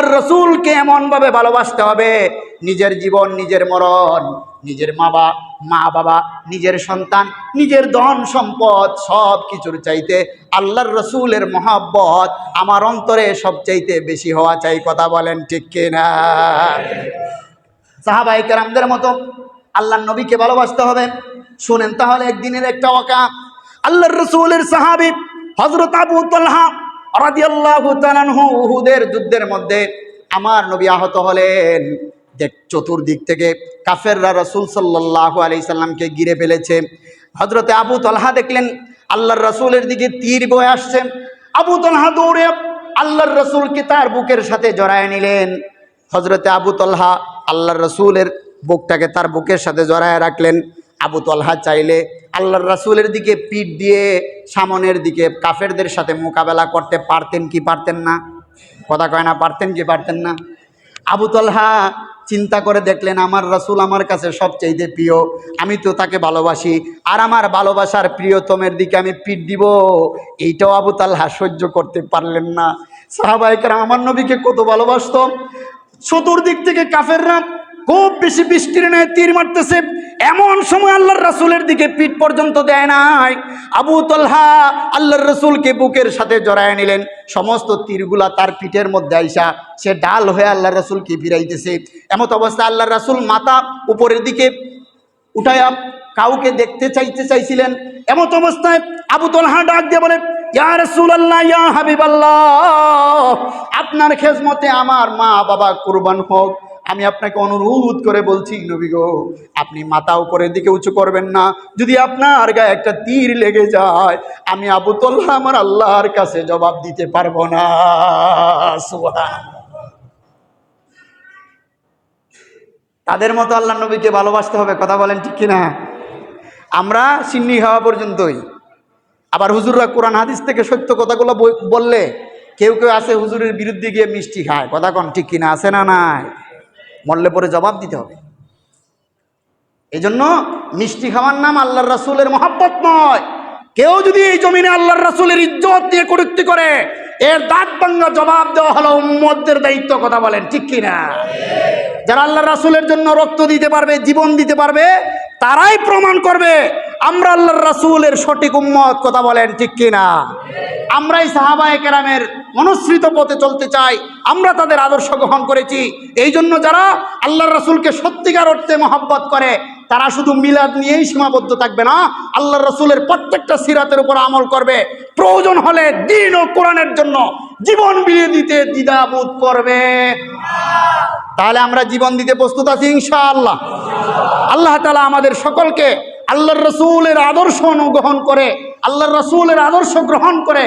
আল্লাহর রসুলকে এমনভাবে ভালোবাসতে হবে, নিজের জীবন, নিজের মরণ, নিজের মা বা, মা বাবা, নিজের সন্তান, নিজের ধন সম্পদ সব কিছুর চাইতে আল্লাহর রসুলের মহাব্বত আমার অন্তরে সবচাইতে বেশি হওয়া চাই, কথা বলেন ঠিক কিনা? সাহাবাই কেরামদের মতো আল্লাহর নবীকে ভালোবাসতে হবে। শুনেন তাহলে একদিনের একটা ওকা আল্লাহর রসুলের সাহাবি হজরত আবু তলহা উহুদের যুদ্ধের মধ্যে আমার নবী আহত হলেন। চতুর্দিক থেকে কাফেররা রসুল সাল্লাল্লাহু আলাইহি সাল্লামকে গিরে ফেলেছে। হজরতে আবু তলহা দেখলেন, আল্লাহর রসুলের দিকে তীর বয়ে আসছে। আবু তলহা দৌড়ে আল্লাহর রসুলকে তার বুকের সাথে জড়ায় নিলেন। হজরতে আবু তলহা আল্লাহর রসুলের বুকটাকে তার বুকের সাথে জড়ায় রাখলেন। আবু তলহা চাইলে আল্লাহর রসুলের দিকে পিঠ দিয়ে সামনের দিকে কাফেরদের সাথে মোকাবেলা করতে পারতেন কি পারতেন না? কথা কয় না, পারতেন কি পারতেন না? আবু তলহা চিন্তা করে দেখলেন, আমার রসুল আমার কাছে সবচাইতে প্রিয়, আমি তো তাকে ভালোবাসি, আর আমার ভালোবাসার প্রিয়তমের দিকে আমি পিঠ দিব, এইটাও আবু তালহা সহ্য করতে পারলেন না। সাহাবাহিকরা আমার নবীকে কত ভালোবাসত। চতুর্দিক থেকে কাফেররা খুব বেশি নেয়, তীর মারতেছে। এমন সময় আল্লাহর রাসূলের দিকে পিঠ পর্যন্ত দেয় নাই। আবু তলহা আল্লাহর রসুলকে বুকের সাথে জড়ায় নিলেন। সমস্ত তীরগুলা তার পিঠের মধ্যে আইসা সে ডাল হয়ে আল্লাহর রসুলকে ফিরাইতেছে। এমত অবস্থা আল্লাহর রাসূল মাথা উপরের দিকে উঠায়া কাউকে দেখতে চাইতে চাইছিলেন। এমত অবস্থায় আবু তলহা ডাক দিয়ে বলে আপনার খেজমতে আমার মা বাবা কুরবান হোক আমি আপনাকে অনুরোধ করে বলছি, নবী গো, আপনি মাথা উপরের দিকে উঁচু করবেন না। যদি আপনার গায়ে একটা তীর লেগে যায়, আমি আবু তল্লাহ আমার আল্লাহর কাছে জবাব দিতে পারব না। তাদের মতো আল্লাহ নবীকে ভালোবাসতে হবে, কথা বলেন ঠিক কিনা? আমরা সিন্নি হওয়া পর্যন্তই। আবার হুজুররা কোরআন, হাদিস থেকে সত্য কথাগুলো বললে, কেউ কেউ আছে হুজুরের বিরুদ্ধে গিয়ে মিষ্টি খায়। কথা কন ঠিক কিনা? আছে না নাই? মরলে পরে জবাব দিতে হবে। এই জন্য মিষ্টি খাওয়ার নাম আল্লাহর রাসুলের মহাব্বত নয়। কেউ যদি এই জমিনে আল্লাহর রাসুলের ইজ্জত দিয়ে কটুক্তি করে, এর দাঁত ভাঙ্গা জবাব দেওয়া হলো উম্মদের দায়িত্ব, কথা বলেন, ঠিক কিনা যারা আল্লাহ রাসুলের জন্য রক্ত দিতে পারবে, জীবন দিতে পারবে, তারাই প্রমাণ করবে, আমরা আল্লাহর রাসুলের সঠিক উম্মত, কথা বলেন, ঠিক কিনা আমরাই সাহাবায়ে কেরামের অনুসৃত পথে চলতে চাই, আমরা তাদের আদর্শ গ্রহণ করেছি। এই জন্য যারা আল্লাহর রসুলকে সত্যিকার অর্থে মহব্বত করে, তারা শুধু মিলাদ নিয়েই সীমাবদ্ধ থাকবে না, আল্লাহর রসুলের প্রত্যেকটা সিরাতের উপর আমল করবে। প্রয়োজন হলে দিন ও কোরআনের জন্য জীবন বিলিয়ে দিতে দ্বিধাবোধ করবে। তাহলে আমরা জীবন দিতে প্রস্তুত আছি, ইনশাআল্লাহ। আল্লাহ তালা আমাদের সকলকে আল্লাহর রসুলের আদর্শ অনুগ্রহণ করে, আল্লাহর রসুলের আদর্শ গ্রহণ করে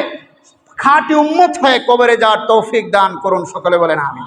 খাঁটি উম্মত হয়ে কবরে যাওয়ার তৌফিক দান করুন সকলে বলেন আমি